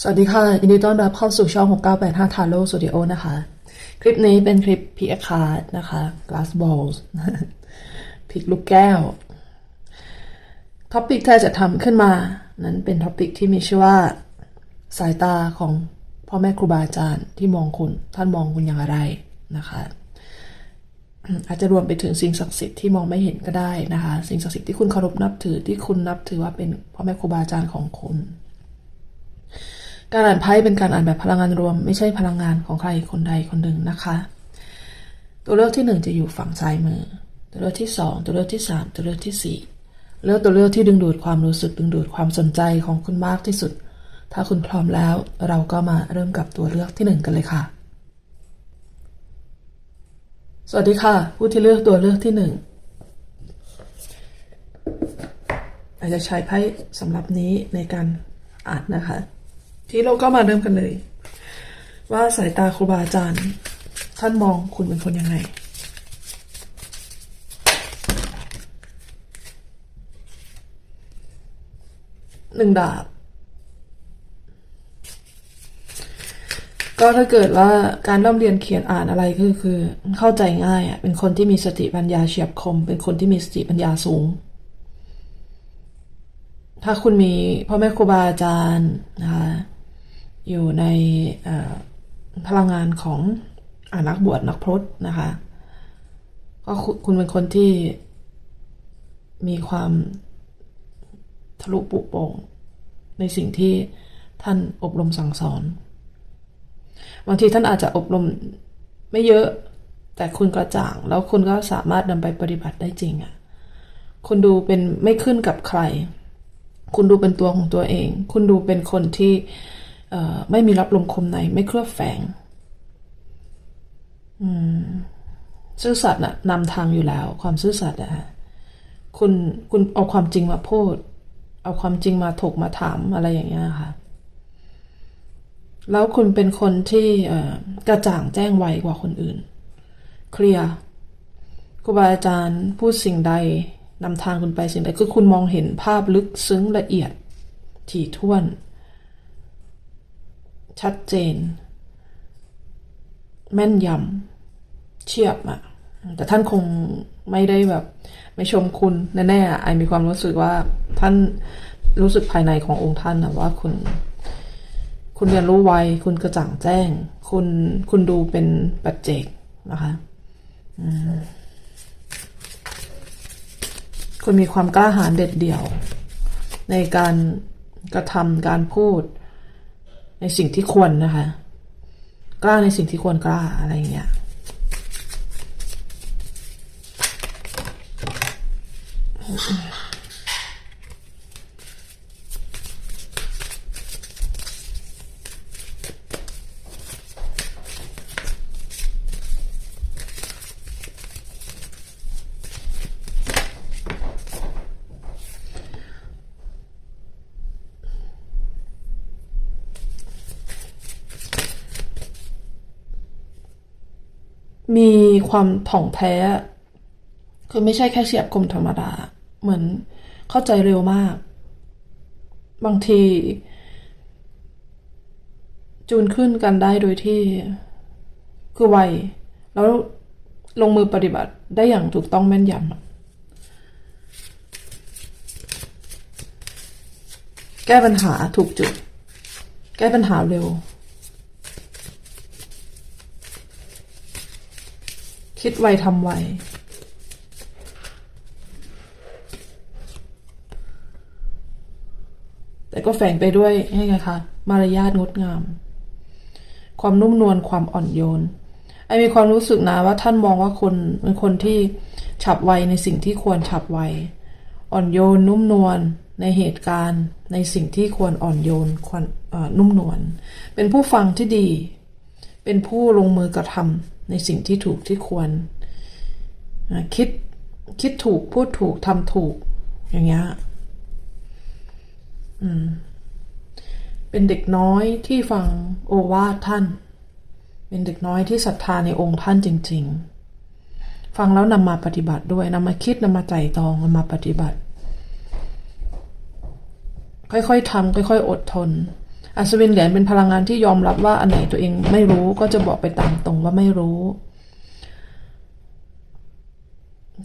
สวัสดีค่ะ ยินดีต้อนรับเข้าสู่ช่อง 6985 Taro Studio นะคะ คลิปนี้เป็นคลิป p x card นะคะ glass balls พลิกลูกแก้ว ท็อปิกที่จะทำขึ้นมา นั้นเป็นท็อปิกที่มีชื่อว่า สายตาของพ่อแม่ครูบาอาจารย์ที่มองคุณ ท่านมองคุณอย่างไรนะคะ อาจจะรวมไปถึงสิ่งศักดิ์สิทธิ์ที่มองไม่เห็นก็ได้นะคะ สิ่งศักดิ์สิทธิ์ที่คุณเคารพนับถือที่คุณนับถือว่าเป็นพ่อแม่ครูบาอาจารย์ของคุณ การอ่านไพ่เป็นการอ่านแบบพลังงานรวม ไม่ใช่พลังงานของใครคนใดคนหนึ่งนะคะ ตัวเลือกที่หนึ่งจะอยู่ฝั่งซ้ายมือ ตัวเลือกที่สองตัวเลือกที่สามตัวเลือกที่สี่เลือกตัวเลือกที่ดึงดูดความรู้สึกดึงดูดความสนใจของคุณมากที่สุด ถ้าคุณพร้อมแล้ว เราก็มาเริ่มกับตัวเลือกที่หนึ่งกันเลยค่ะ สวัสดีค่ะ ผู้ที่เลือกตัวเลือกที่หนึ่งอาจจะใช้ไพ่สำหรับนี้ในการอ่านนะคะ ที่เราก็มาเริ่มกันเลย ว่าสายตาครูบาอาจารย์ ท่านมองคุณเป็นคนยังไงหนึ่งดาบ ก็ถ้าเกิดว่าการเริ่มเรียนเขียนอ่านอะไรก็คือเข้าใจง่ายอะเป็นคนที่มีสติปัญญาเฉียบคม เป็นคนที่มีสติปัญญาสูง ถ้าคุณมีพ่อแม่ครูบาอาจารย์นะคะ อยู่ในพลังงานของอนักบวชนักพรตนะคะก็คุณเป็นคนที่มีความทะลุปุโป่งในสิ่งที่ท่านอบรมสั่งสอนบางทีท่านอาจจะอบรมไม่เยอะแต่คุณกระจ่าง แล้วคุณก็สามารถนำไปปฏิบัติได้จริงอะ่ะคุณดูเป็นไม่ขึ้นกับใคร คุณดูเป็นตัวของตัวเอง คุณดูเป็นคนที่ ไม่มีรับลมคมในไม่เคลือบแฝงซื่อสัตย์น่ะนำทางอยู่แล้ว ความซื่อสัตย์อะฮะคุณคุณเอาความจริงมาพูด เอาความจริงมาถกมาถามอะไรอย่างเงี้ยค่ะ แล้วคุณเป็นคนที่กระจ่างแจ้งไวกว่าคนอื่น เคลียร์ครูบาอาจารย์พูดสิ่งใดนำทางคุณไปสิ่งใดคือคุณมองเห็นภาพลึกซึ้งละเอียดถี่ถ้วน ชัดเจน แม่นยำเฉียบอะแต่ท่านคงไม่ได้แบบ ไม่ชมคุณแน่ๆไอมีความรู้สึกว่าท่านรู้สึกภายในขององค์ท่านนะว่าคุณ คุณเรียนรู้ไวคุณกระจ่างแจ้ง คุณคุณดูเป็นปัจเจกนะคะคุณมีความกล้าหาญเด็ดเดี่ยว ในการกระทำการพูด ในสิ่งที่ควรนะคะ กล้าในสิ่งที่ควรกล้าอะไรเงี้ย มี ความถ่องแท้ คือไม่ใช่แค่เฉียบคมธรรมดา เหมือนเข้าใจเร็วมาก บางที จูนขึ้นกันได้โดยที่ คือไว แล้วลงมือปฏิบัติได้อย่างถูกต้องแม่นยำ แก้ปัญหาถูกจุด แก้ปัญหาเร็ว คิดไวทำไวแต่ก็แฝงไปด้วยยังไงคะมารยาทงดงาม ความนุ่มนวลความอ่อนโยนไอมีความรู้สึกนะว่าท่านมองว่าคนเป็นคนที่ฉับไวในสิ่งที่ควรฉับไว อ่อนโยนนุ่มนวลในเหตุการณ์ ในสิ่งที่ควรอ่อนโยนควรนุ่มนวลเป็นผู้ฟังที่ดี เป็นผู้ลงมือกระทำ ในสิ่งที่ถูกที่ควร คิดคิดถูกพูดถูกทำถูก อย่างเงี้ยเป็นเด็กน้อยที่ฟังโอวาทท่าน เป็นเด็กน้อยที่ศรัทธาในองค์ท่านจริง ๆ ฟังแล้วนำมาปฏิบัติด้วยนำมาคิดนำมาใจตองนำมาปฏิบัติ ค่อยๆทำค่อย ๆ อดทน อัศวินเหรียญเป็นพลังงานที่ยอมรับว่าอันไหนตัวเองไม่รู้ก็จะบอกไปตามตรงว่าไม่รู้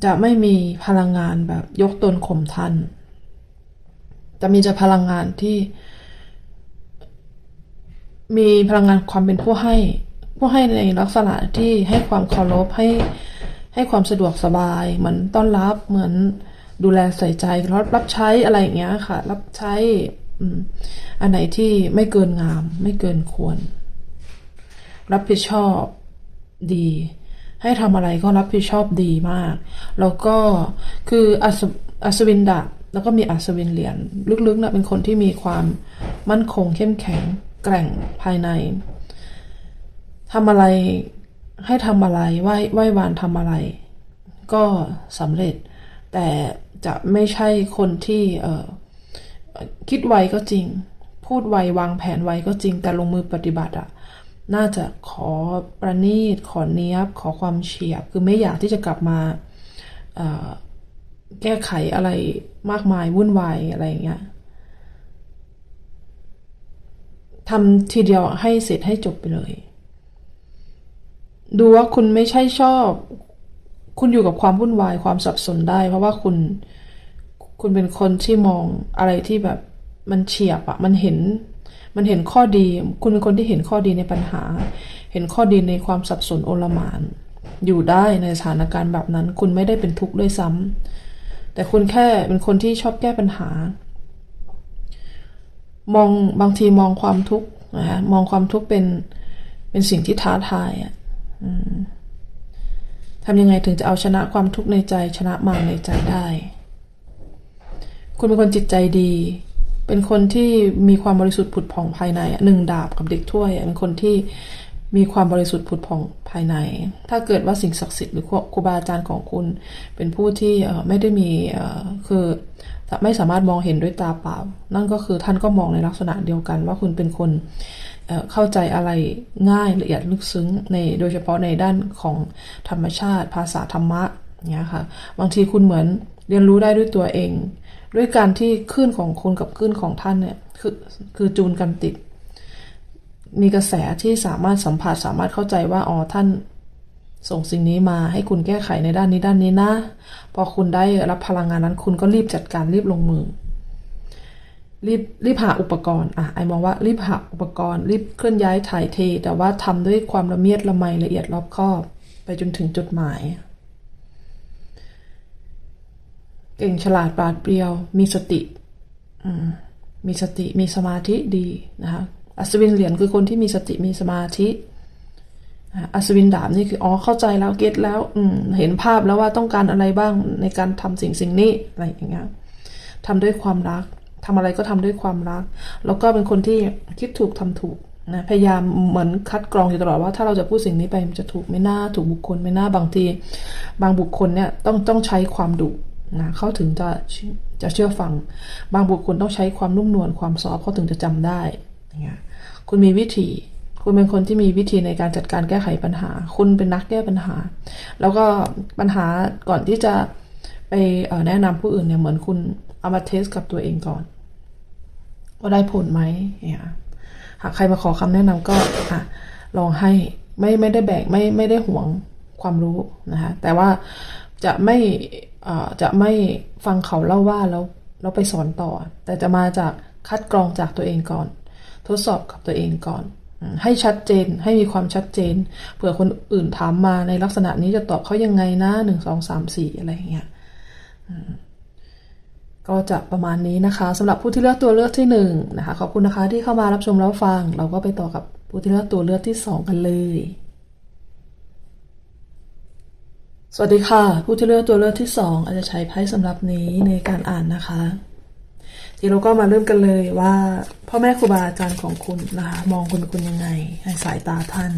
จะไม่มีพลังงานแบบยกตนข่มท่านจะมีจะพลังงานที่ มีพลังงานความเป็นผู้ให้ ผู้ให้ในลักษณะที่ให้ความเคารพให้ให้ความสะดวกสบาย เหมือนต้อนรับเหมือนดูแลใส่ใจรับรับใช้อะไรอย่างเงี้ยค่ะ รับใช้ อันไหนที่ไม่เกินงาม ไม่เกินควร รับผิดชอบดี ให้ทำอะไรก็รับผิดชอบดีมาก แล้วก็คืออัศวินดาบแล้วก็มีอัศวินเหรียญลึกๆนะเป็นคนที่มีความมั่นคงเข้มแข็งแกร่งภายในทำอะไรให้ทำอะไรไหว้ไหว้วานทำอะไร ก็สำเร็จ แต่จะไม่ใช่คนที่เออ คิดไวก็จริง พูดไววางแผนไวก็จริง แต่ลงมือปฏิบัติอะน่าจะขอประณีต ขอเนี้ยบ ขอความเฉียบ คือไม่อยากที่จะกลับมาแก้ไขอะไรมากมายวุ่นวายอะไรอย่างเงี้ยทำทีเดียวให้เสร็จให้จบไปเลย ดูว่าคุณไม่ใช่ชอบ คุณอยู่กับความวุ่นวายความสับสนได้ เพราะว่าคุณ คุณเป็นคนที่มองอะไรที่แบบมันเฉียบอะมันเห็น มันเห็นข้อดี คุณเป็นคนที่เห็นข้อดีในปัญหา เห็นข้อดีในความสับสนโอลหมาน อยู่ได้ในสถานการณ์แบบนั้น คุณไม่ได้เป็นทุกข์ด้วยซ้ำแต่คุณแค่เป็นคนที่ชอบแก้ปัญหา มองบางทีมองความทุกข์นะคะมองความทุกข์เป็นเป็นสิ่งที่ท้าทายอะทำยังไงถึงจะเอาชนะความทุกข์ในใจชนะมารในใจได้ คุณเป็นคนจิตใจดี เป็นคนที่มีความบริสุทธิ์ผุดผ่องภายในหนึ่งดาบกับเด็กถ้วยเป็นคนที่มีความบริสุทธิ์ผุดผ่องภายใน ถ้าเกิดว่าสิ่งศักดิ์สิทธิ์หรือครูบาอาจารย์ของคุณ เป็นผู้ที่ไม่ได้มีเอ่อคือไม่สามารถมองเห็นด้วยตาเปล่า นั่นก็คือท่านก็มองในลักษณะเดียวกัน ว่าคุณเป็นคนเข้าใจอะไรง่ายละเอียดลึกซึ้งในโดยเฉพาะในด้านของธรรมชาติ ภาษาธรรมะเนี้ยค่ะ บางทีคุณเหมือนเรียนรู้ได้ด้วยตัวเอง ด้วยการที่คลื่นของคุณกับคลื่นของท่านเนี่ยคือคือจูนกันติด มีกระแสที่สามารถสัมผัสสามารถเข้าใจว่าอ๋อท่านส่งสิ่งนี้มาให้คุณแก้ไขในด้านนี้ด้านนี้นะ พอคุณได้รับพลังงานนั้น คุณก็รีบจัดการรีบลงมือ รีบรีบหาอุปกรณ์อะไอมองว่ารีบหาอุปกรณ์ รีบเคลื่อนย้ายถ่ายเท แต่ว่าทำด้วยความละเมียดละไมละเอียดรอบคอบ ไปจนถึงจุดหมาย เก่งฉลาดปราดเปรียว มีสติมีสติมีสมาธิดีนะคะอัศวินเหรียญคือคนที่มีสติมีสมาธิอัศวินดาบนี่คืออ๋อเข้าใจแล้วเก็ตแล้วอเห็นภาพแล้วว่าต้องการอะไรบ้างในการทำสิ่งสิ่งนี้อะไรอย่างเงี้ยทำด้วยความรักทำอะไรก็ทำด้วยความรัก แล้วก็เป็นคนที่คิดถูกทำถูกนะพยายามเหมือนคัดกรองอยู่ตลอดว่าถ้าเราจะพูดสิ่งนี้ไปมันจะถูกไม่น่าถูกบุคคลไม่น่าบางที บางบุคคลเนี่ยต้องต้องใช้ความดุ นะเขาถึงจะจะเชื่อฟัง บางบุคคลต้องใช้ความนุ่มนวลความซอฟเขาถึงจะจำได้อย่างเงี้ยคุณมีวิธี คุณเป็นคนที่มีวิธีในการจัดการแก้ไขปัญหา คุณเป็นนักแก้ปัญหา แล้วก็ปัญหาก่อนที่จะไปแนะนำผู้อื่นเนี่ยเหมือนคุณเอามาเทสกับตัวเองก่อน ว่าได้ผลไหมเนี่ยหากใครมาขอคำแนะนำก็อะลองให้ไม่ไม่ได้แบ่งไม่ไม่ได้ห่วงความรู้นะคะแต่ว่าจะไม่ จะไม่ฟังเขาเล่าว่าแล้วแล้วไปสอนต่อ แต่จะมาจากคัดกรองจากตัวเองก่อน ทดสอบกับตัวเองก่อน ให้ชัดเจนให้มีความชัดเจนเผื่อคนอื่นถามมาในลักษณะนี้จะตอบเขายังไงนะหนึ่งสองสามสี่อะไรอย่างเงี้ยก็จะประมาณนี้นะคะสำหรับผู้ที่เลือกตัวเลือกที่หนึ่งนะคะขอบคุณนะคะที่เข้ามารับชมรับฟัง เราก็ไปต่อกับผู้ที่เลือกตัวเลือกที่สองกันเลย สวัสดีค่ะ ผู้ที่เลือกตัวเลือกที่สองอาจจะใช้ไพ่สำหรับนี้ในการอ่านนะคะทีเราก็มาเริ่มกันเลยว่า พ่อแม่ครูบาอาจารย์ของคุณนะคะมองคุณคุณยังไงในสายตาท่าน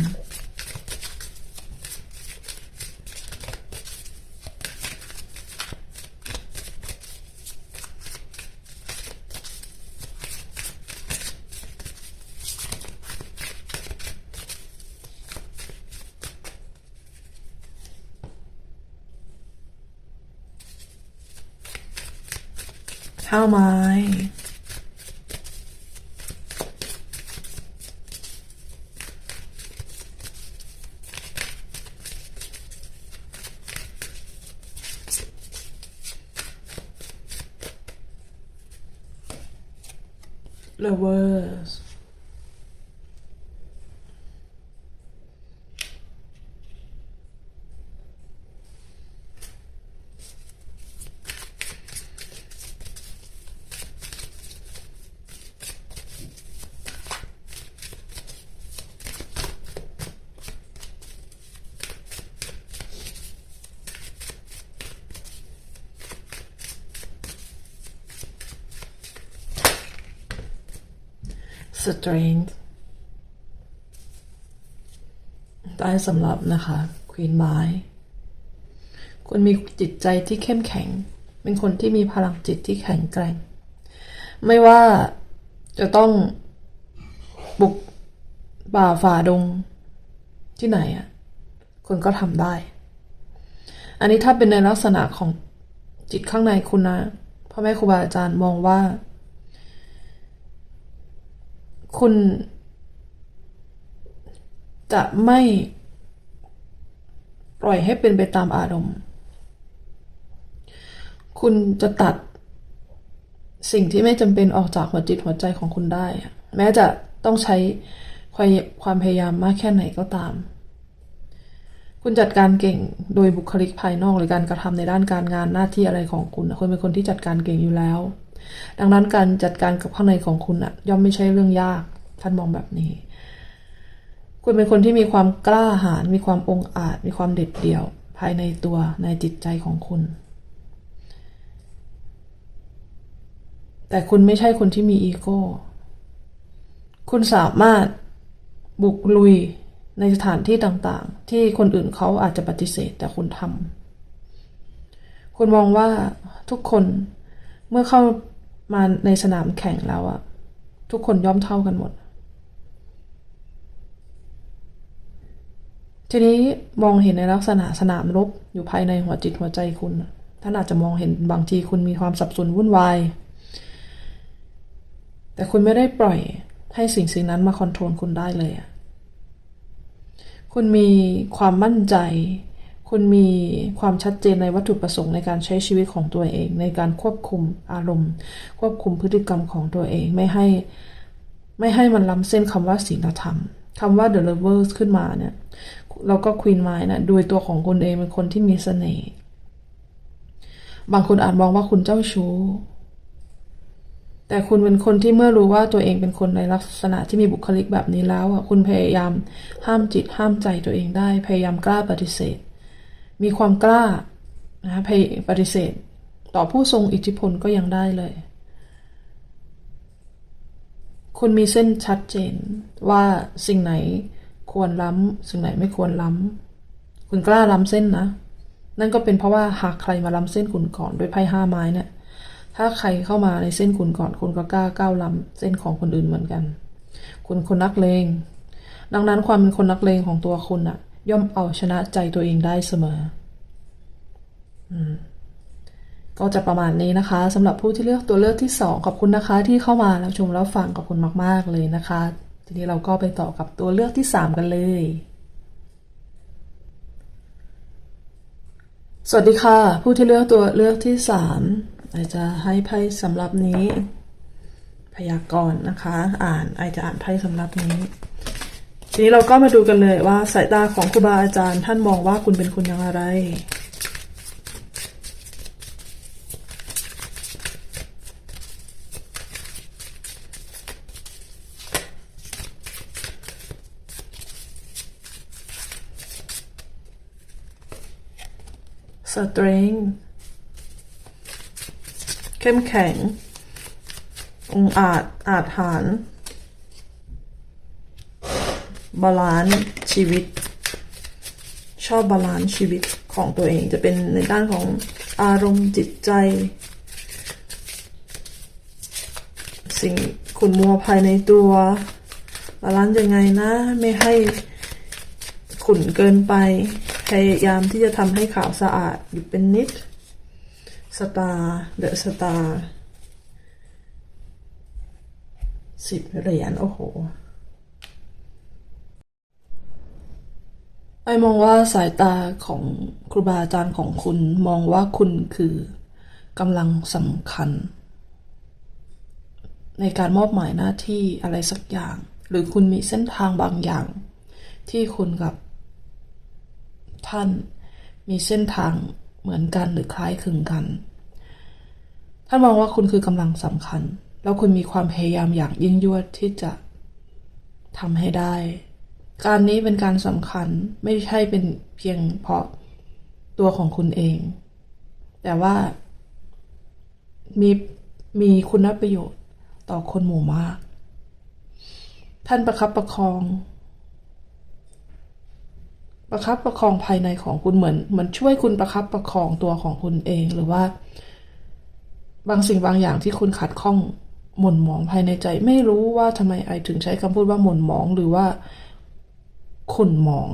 ห้าไม้ lovers strength ได้สำหรับนะคะ Queen ไม้คุณมีจิตใจที่เข้มแข็ง เป็นคนที่มีพลังจิตที่แข็งแกร่ง ไม่ว่าจะต้องบุกป่าฝ่าดงที่ไหนอะคุณก็ทำได้ อันนี้ถ้าเป็นในลักษณะของจิตข้างในคุณนะพ่อแม่ครูบาอาจารย์มองว่า คุณ จะไม่ปล่อยให้เป็นไปตามอารมณ์ คุณจะตัดสิ่งที่ไม่จำเป็นออกจากหัวจิตหัวใจของคุณได้ แม้จะต้องใช้ความความพยายามมากแค่ไหนก็ตาม คุณจัดการเก่งโดยบุคลิกภายนอกหรือการกระทำในด้านการงานหน้าที่อะไรของคุณคุณเป็นคนที่จัดการเก่งอยู่แล้ว ดังนั้นการจัดการกับข้างในของคุณอะย่อมไม่ใช่เรื่องยาก ท่านมองแบบนี้ คุณเป็นคนที่มีความกล้าหาญมีความองอาจ มีความเด็ดเดี่ยว ภายในตัวในจิตใจของคุณ แต่คุณไม่ใช่คนที่มีอีโก้ คุณสามารถบุกลุยในสถานที่ต่างๆ ที่คนอื่นเขาอาจจะปฏิเสธแต่คุณทำคุณมองว่าทุกคนเมื่อเข้า มาในสนามแข่งแล้วอะทุกคนย่อมเท่ากันหมด ทีนี้มองเห็นในลักษณะสนามรบอยู่ภายในหัวจิตหัวใจคุณท่านอาจจะมองเห็นบางทีคุณมีความสับสนวุ่นวาย แต่คุณไม่ได้ปล่อยให้สิ่งสิ่งนั้นมาคอนโทรลคุณได้เลยอะคุณมีความมั่นใจ คุณมีความชัดเจนในวัตถุประสงค์ในการใช้ชีวิตของตัวเอง ในการควบคุมอารมณ์ ควบคุมพฤติกรรมของตัวเองไม่ให้ไม่ให้มันล้ำเส้นคำว่าศีลธรรมคำว่า the lovers ขึ้นมาเนี่ยแล้วก็ queen ไม้นะโดยตัวของคุณเองเป็นคนที่มีเสน่ห์บางคนอาจมองว่าคุณเจ้าชู้แต่คุณเป็นคนที่เมื่อรู้ว่าตัวเองเป็นคนในลักษณะที่มีบุคลิกแบบนี้แล้วอะคุณพยายามห้ามจิตห้ามใจตัวเองได้ พยายามกล้าปฏิเสธ มีความกล้านะพปฏิเสธ ต่อผู้ทรงอิทธิพลก็ยังได้เลย คุณมีเส้นชัดเจนว่าสิ่งไหนควรล้ำ สิ่งไหนไม่ควรล้ำ คุณกล้าล้ำเส้นนะ นั่นก็เป็นเพราะว่าหากใครมาล้ำเส้นคุณก่อนโดยไพ่ห้าไม้เนี่ย ถ้าใครเข้ามาในเส้นคุณก่อน คุณก็กล้าก้าวล้ำเส้นของคนอื่นเหมือนกัน คุณคนนักเลง ดังนั้นความเป็นคนนักเลงของตัวคุณอะ ย่อมเอาชนะใจตัวเองได้เสมออก็จะประมาณนี้นะคะสำหรับผู้ที่เลือกตัวเลือกที่สองขอบคุณนะคะ ที่เข้ามาแล้วชมแล้วฟังขอบคุณมาก ๆ เลยนะคะ ทีนี้เราก็ไปต่อกับตัวเลือกที่สามกันเลยสวัสดีค่ะ ผู้ที่เลือกตัวเลือกที่สามไอจะให้ไพ่สำหรับนี้ พยากรณ์นะคะ อ่านไอจะอ่านไพ่สำหรับนี้ ทีนี้เราก็มาดูกันเลยว่าสายตาของครูบาอาจารย์ท่านมองว่าคุณเป็นคนอย่างไร strength เข้มแข็งองอาจอาจหาร บาลานซ์ชีวิต ชอบบาลานซ์ชีวิตของตัวเองจะเป็นในด้านของอารมณ์จิตใจ สิ่งขุนมัวภายในตัวบาลานซ์ยังไงนะ ไม่ให้ขุ่นเกินไป พยายามที่จะทำให้ขาวสะอาดอยู่เป็นนิดสตาร์เดอะสตาร์สิบเหรียญโอ้โห ไอมองว่าสายตาของครูบาอาจารย์ของคุณมองว่าคุณคือกำลังสำคัญ ในการมอบหมายหน้าที่อะไรสักอย่าง หรือคุณมีเส้นทางบางอย่าง ที่คุณกับ ท่านมีเส้นทางเหมือนกันหรือคล้ายคลึงกัน ท่านมองว่าคุณคือกำลังสำคัญ แล้วคุณมีความพยายามอย่างยิ่งยวดที่จะทำให้ได้ การนี้เป็นการสำคัญไม่ใช่เป็นเพียงเพราะตัวของคุณเอง แต่ว่ามีมีคุณประโยชน์ต่อคนหมู่มาก ท่านประคับประคอง ประคับประคองภายในของคุณเหมือนเหมือนช่วยคุณประคับประคองตัวของคุณเองหรือว่า บางสิ่งบางอย่างที่คุณขัดข้องหม่นหมองภายในใจ ไม่รู้ว่าทำไมไอถึงใช้คำพูดว่าหม่นหมองหรือว่า ขุ่นหมอง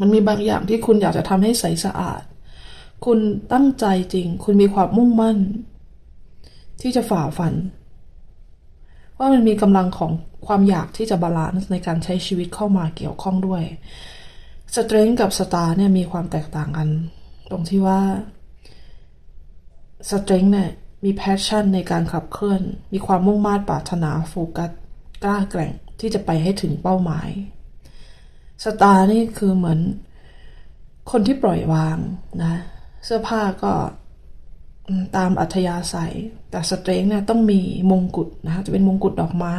มันมีบางอย่างที่คุณอยากจะทำให้ใสสะอาด คุณตั้งใจจริง คุณมีความมุ่งมั่น ที่จะฝ่าฟัน ว่ามันมีกำลังของความอยากที่จะบาลานซ์ในการใช้ชีวิตเข้ามาเกี่ยวข้องด้วยสเตรน g ์กับสตาร์เนี่ยมีความแตกต่างกัน ตรงที่ว่าสเตรน g ์เนี่ยมีแพชชั่นในการขับเคลื่อน มีความมุ่งมา่ปรารถนาโฟกัสกล้าแกร่งที่จะไปให้ถึงเป้าหมาย สตาร์นี่คือเหมือนคนที่ปล่อยวางนะ เสื้อผ้าก็ตามอัธยาศัย แต่สเตรน g ์เนี่ยต้องมีมงกุฎนะคะจะเป็นมงกุฎดอกไม้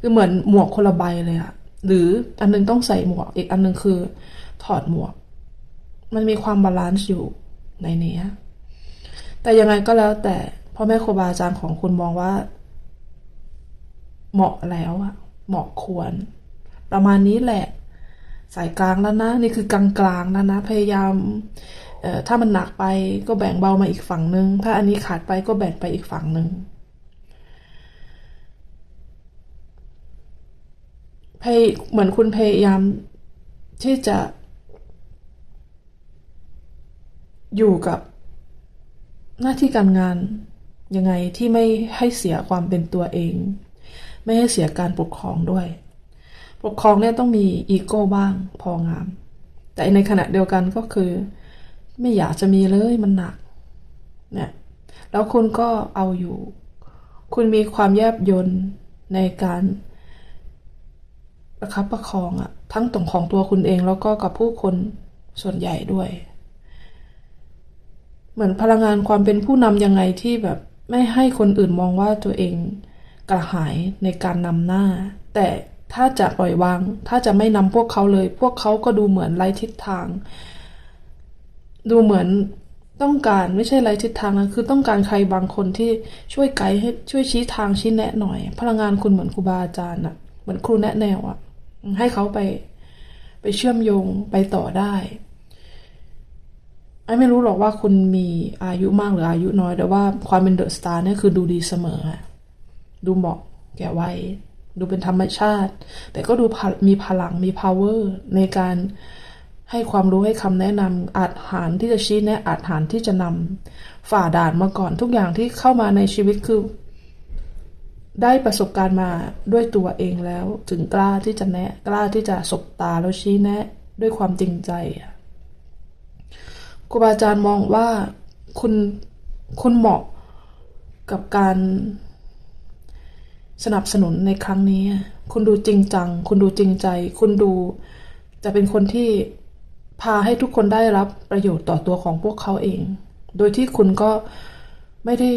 คือเหมือนหมวกคนละใบเลยอะหรืออันนึงต้องใส่หมวก อีกอันนึงคือถอดหมวก มันมีความบาลานซ์อยู่ในเนี้ยแต่ยังไงก็แล้วแต่พ่อแม่ครูบาอาจารย์ของคุณมองว่า เหมาะแล้วอะเหมาะควร ประมาณนี้แหละ สายกลางแล้วนะ นี่คือกลางกลางแล้วนะ พยายามถ้ามันหนักไปก็แบ่งเบามาอีกฝั่งหนึ่งถ้าอันนี้ขาดไปก็แบ่งไปอีกฝั่งหนึ่งพยเหมือนคุณพยายามที่จะ อยู่กับหน้าที่การงานยังไงที่ไม่ให้เสียความเป็นตัวเอง ไม่ให้เสียการปกครองด้วย ปกครองเนี่ยต้องมีอีโก้บ้างพองาม แต่ในขณะเดียวกันก็คือ ไม่อยากจะมีเลยมันหนักเนี่ยแล้วคุณก็เอาอยู่ คุณมีความแยบยนในการประคับประคองอะทั้งตรงของตัวคุณเองแล้วก็กับผู้คนส่วนใหญ่ด้วย เหมือนพลังงานความเป็นผู้นำยังไงที่แบบไม่ให้คนอื่นมองว่าตัวเองกระหายในการนำหน้า แต่ ถ้าจะปล่อยวาง ถ้าจะไม่นำพวกเขาเลย พวกเขาก็ดูเหมือนไร้ทิศทาง ดูเหมือนต้องการไม่ใช่ไร้ทิศทางนะคือต้องการใครบางคนที่ช่วยไกด์ให้ช่วยชี้ทางชี้แนะหน่อย พลังงานคุณเหมือนครูบาอาจารย์อะเหมือนครูแนะแนวอะให้เขาไป ไปเชื่อมโยงไปต่อได้ไอ้ไม่รู้หรอกว่าคุณมีอายุมากหรืออายุน้อย แต่ว่าความเป็นเดอะสตาร์เนี่ยคือดูดีเสมอ ดูเหมาะแก่วัย ดูเป็นธรรมชาติ แต่ก็ดูมีพลังมี power ในการให้ความรู้ให้คำแนะนำอาจหารที่จะชี้แนะอาจหารที่จะนำฝ่าด่านมาก่อนทุกอย่างที่เข้ามาในชีวิตคือ ได้ประสบการณ์มาด้วยตัวเองแล้ว ถึงกล้าที่จะแนะกล้าที่จะสบตาแล้วชี้แนะด้วยความจริงใจครูบาอาจารย์มองว่าคุณคุณเหมาะกับการ สนับสนุนในครั้งนี้ คุณดูจริงจัง คุณดูจริงใจ คุณดู จะเป็นคนที่พาให้ทุกคนได้รับประโยชน์ต่อตัวของพวกเขาเอง โดยที่คุณก็ไม่ได้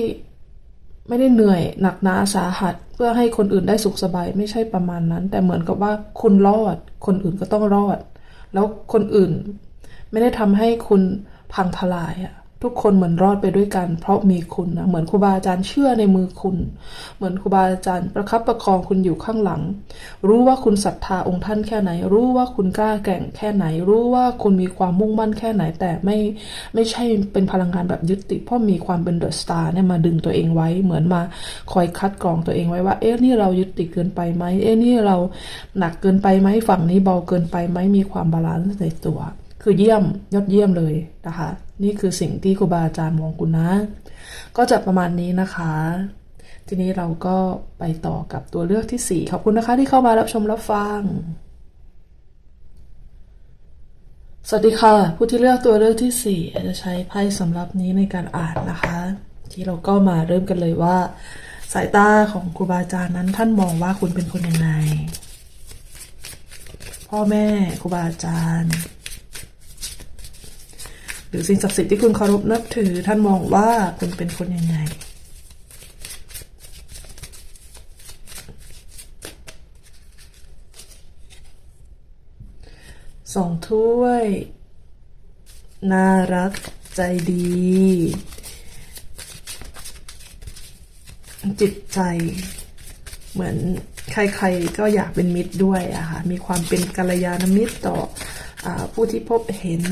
ไม่ได้เหนื่อยหนักหนาสาหัส เพื่อให้คนอื่นได้สุขสบายไม่ใช่ประมาณนั้น แต่เหมือนกับว่าคุณรอด คนอื่นก็ต้องรอด แล้วคนอื่นไม่ได้ทำให้คุณพังทลายอะ ทุกคนเหมือนรอดไปด้วยกัน เพราะมีคุณนะเหมือนครูบาอาจารย์เชื่อในมือคุณ เหมือนครูบาอาจารย์ประคับประคองคุณอยู่ข้างหลัง รู้ว่าคุณศรัทธาองค์ท่านแค่ไหน รู้ว่าคุณกล้าแกร่งแค่ไหน รู้ว่าคุณมีความมุ่งมั่นแค่ไหน แต่ไม่ไม่ใช่เป็นพลังงานแบบยึดติดเพราะมีความเป็นเดอะสตาร์เนี่ยมาดึงตัวเองไว้ เหมือนมาคอยคัดกรองตัวเองไว้ว่า เอ๊ะนี่เรายึดติดเกินไปไหมเอ๊ะนี่เราหนักเกินไปไหมฝั่งนี้เบาเกินไปไหมมีความบาลานซ์ในตัว คือเยี่ยมยอดเยี่ยมเลยนะคะ นี่คือสิ่งที่ครูบาอาจารย์มองคุณนะ ก็จะประมาณนี้นะคะ ทีนี้เราก็ไปต่อกับตัวเลือกที่ 4 ขอบคุณนะคะที่เข้ามารับชมรับฟัง สวัสดีค่ะ ผู้ที่เลือกตัวเลือกที่4จะใช้ไพ่สำหรับนี้ในการอ่านนะคะ ที่เราก็มาเริ่มกันเลยว่า สายตาของครูบาอาจารย์นั้นท่านมองว่าคุณเป็นคนยังไงพ่อแม่ครูบาอาจารย์ หรือสิ่งศักดิ์สิทธิ์ที่คุณเคารพนับถือ ท่านมองว่าคุณเป็นคนยังไงสองถ้วย น่ารักใจดี จิตใจ เหมือนใครๆก็อยากเป็นมิตรด้วยอะค่ะมีความเป็นกัลยาณมิตรต่ออผู้ที่พบเห็น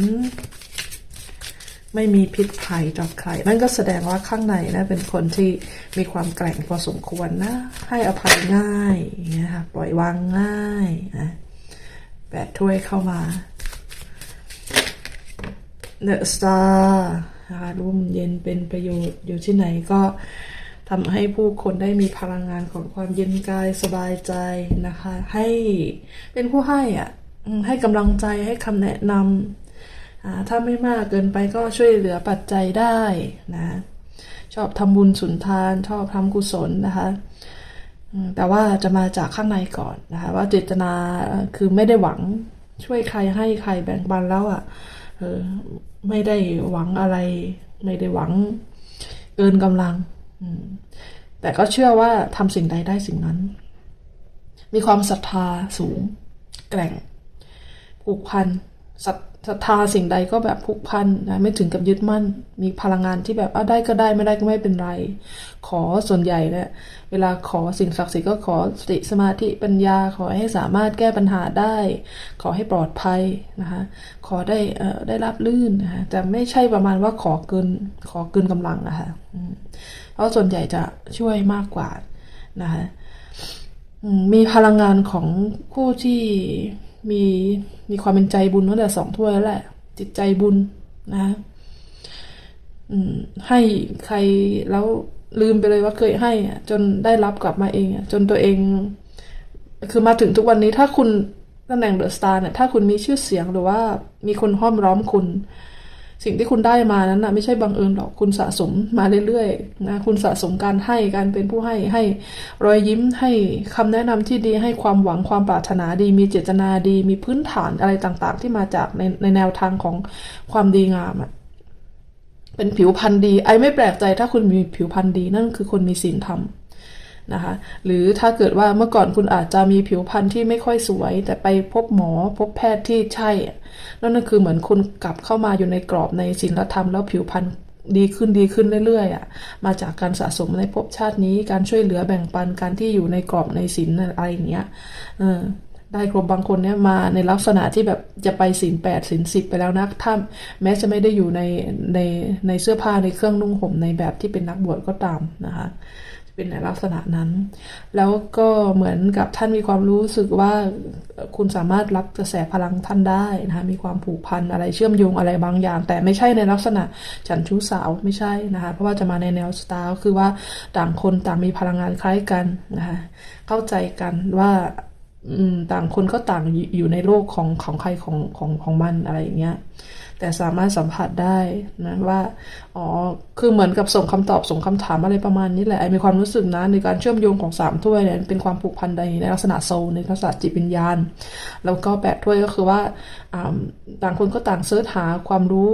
ไม่มีพิษภัยต่อใคร นั่นก็แสดงว่าข้างในนะเป็นคนที่มีความแกร่งพอสมควรนะ ให้อภัยง่ายอย่างเงี้ยค่ะปล่อยวางง่ายนะแปดถ้วยเข้ามาเดอะสตาร์นะคะร่มเย็นเป็นประโยชน์อยู่ที่ไหนก็ทำให้ผู้คนได้มีพลังงานของความเย็นกายสบายใจนะคะ ให้เป็นผู้ให้อะให้กำลังใจให้คำแนะนำ ถ้าไม่มากเกินไปก็ช่วยเหลือปัจจัยได้นะชอบทำบุญสุนทานชอบทำกุศลนะคะแต่ว่าจะมาจากข้างในก่อนนะคะว่าเจตนาคือไม่ได้หวังช่วยใครให้ใครแบ่งปันแล้วอะออไม่ได้หวังอะไร ไม่ได้หวังเกินกำลัง แต่ก็เชื่อว่าทำสิ่งใดได้สิ่งนั้น มีความศรัทธาสูง แกร่งผูกพันศรัท ศรัทธาสิ่งใดก็แบบผูกพันนะไม่ถึงกับยึดมั่น มีพลังงานที่แบบอะได้ก็ได้ไม่ได้ก็ไม่เป็นไร ขอส่วนใหญ่เนี่ยเวลาขอสิ่งศักดิ์สิทธิ์ก็ขอสติสมาธิปัญญาขอให้สามารถแก้ปัญหาได้ ขอให้ปลอดภัยนะคะขอได้เอ่อได้รับลื่นนะคะแต่ไม่ใช่ประมาณว่าขอเกินขอเกินกำลังนะคะเพราะส่วนใหญ่จะช่วยมากกว่านะคะมมีพลังงานของผู้ที่ มีมีความเป็นใจบุญตั้งแต่สองถ้วยแล้วแหละ จิตใจบุญนะให้ใครแล้วลืมไปเลยว่าเคยให้จนได้รับกลับมาเองจนตัวเอง คือมาถึงทุกวันนี้ถ้าคุณตำแหน่งเดอะสตาร์เนี่ยถ้าคุณมีชื่อเสียงหรือว่ามีคนห้อมล้อมคุณ สิ่งที่คุณได้มานั้นนะไม่ใช่บังเอิญหรอกคุณสะสมมาเรื่อยๆนะคุณสะสมการให้การเป็นผู้ให้ให้รอยยิ้มให้คำแนะนำที่ดีให้ความหวังความปรารถนาดี มีเจตนาดี มีพื้นฐานอะไรต่างๆ ที่มาจากในในแนวทางของความดีงามอะเป็นผิวพรรณดีไอไม่แปลกใจถ้าคุณมีผิวพรรณดีนั่นคือคนมีศีลธรรม นะคะ หรือถ้าเกิดว่าเมื่อก่อนคุณอาจจะมีผิวพรรณที่ไม่ค่อยสวย แต่ไปพบหมอพบแพทย์ที่ใช่ นั่นก็คือเหมือนคุณกลับเข้ามาอยู่ในกรอบในศีลธรรมแล้วผิวพรรณดีขึ้นดีขึ้นเรื่อยๆอะ มาจากการสะสมในภพชาตินี้การช่วยเหลือแบ่งปันการที่อยู่ในกรอบในศีลอะไรอย่างเงี้ยเออได้ครบบางคนเนี่ยมาในลักษณะที่แบบจะไปศีลแปดศีลสิบไปแล้วนะถ้าแม้จะไม่ได้อยู่ในในในเสื้อผ้าในเครื่องนุ่งห่มในแบบที่เป็นนักบวชก็ตามนะคะ เป็นในลักษณะนั้น แล้วก็เหมือนกับท่านมีความรู้สึกว่าคุณสามารถรับกระแสพลังท่านได้นะคะมีความผูกพันอะไรเชื่อมโยงอะไรบางอย่าง แต่ไม่ใช่ในลักษณะฉันชู้สาวไม่ใช่นะคะเพราะว่าจะมาในแนวสไตล์คือว่าต่างคนต่างมีพลังงานคล้ายกันนะคะเข้าใจกันว่า ต่างคนก็ต่างอยู่ในโลกของของใครของของของมันอะไรอย่างเงี้ย แต่สามารถสัมผัสได้นะว่า อ๋อ คือเหมือนกับส่งคำตอบส่งคำถามอะไรประมาณนี้แหละไอมีความรู้สึกนะในการเชื่อมโยงของสามถ้วยเนี่ยเป็นความผูกพันใดในลักษณะโซลในลักษณะจิตวิญญาณ แล้วก็แปดถ้วยก็คือว่าต่างคนก็ต่างเสิร์ชหาความรู้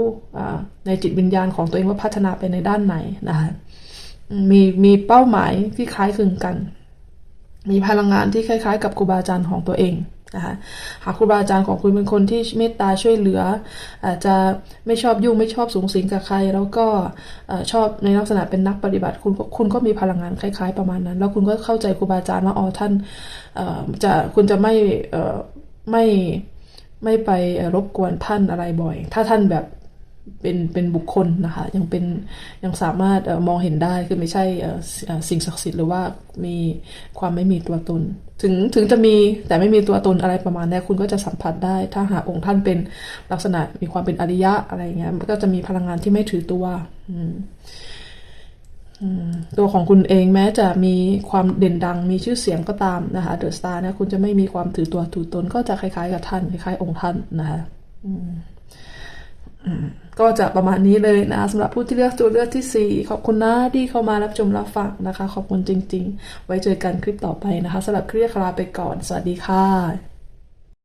ในจิตวิญญาณของตัวเองว่าพัฒนาไปในด้านไหนนะคะอืมมีมีเป้าหมายที่คล้ายคลึงกัน มีพลังงานที่คล้ายๆ กับครูบาอาจารย์ของตัวเองนะคะหากครูบาอาจารย์ของคุณเป็นคนที่เมตตาช่วยเหลือ อาจจะไม่ชอบยุ่งไม่ชอบสูงสิงกับใคร แล้วก็ชอบในลักษณะเป็นนักปฏิบัติ คุณก็คุณก็มีพลังงานคล้ายๆ ประมาณนั้น แล้วคุณก็เข้าใจครูบาอาจารย์ว่าอ๋อท่านจะคุณจะไม่ไม่ไม่ไปรบกวนท่านอะไรบ่อย ถ้าท่านแบบ เป็นเป็นบุคคลนะคะยังเป็นยังสามารถมองเห็นได้คือไม่ใช่สิ่งศักดิ์สิทธิ์หรือว่ามีความไม่มีตัวตน ถึงถึงจะมีแต่ไม่มีตัวตนอะไรประมาณนี้คุณก็จะสัมผัสได้ ถ้าหาองค์ท่านเป็นลักษณะมีความเป็นอริยะอะไรเงี้ยมันก็จะมีพลังงานที่ไม่ถือตัวตัวของคุณเองแม้จะมีความเด่นดังมีชื่อเสียงก็ตามนะคะเดอะสตาร์เนี่ยคุณจะไม่มีความถือตัวถือตนก็จะคล้ายๆกับท่านคล้ายๆองค์ท่านนะคะอืม ก็จะประมาณนี้เลยนะสำหรับผู้ที่เลือกตัวเลือกที่ 4 ขอบคุณนะที่เข้ามารับชมรับฟังนะคะ ขอบคุณจริง ๆ ไว้เจอกันคลิปต่อไปนะคะสำหรับคลิปลาไปก่อน สวัสดีค่ะ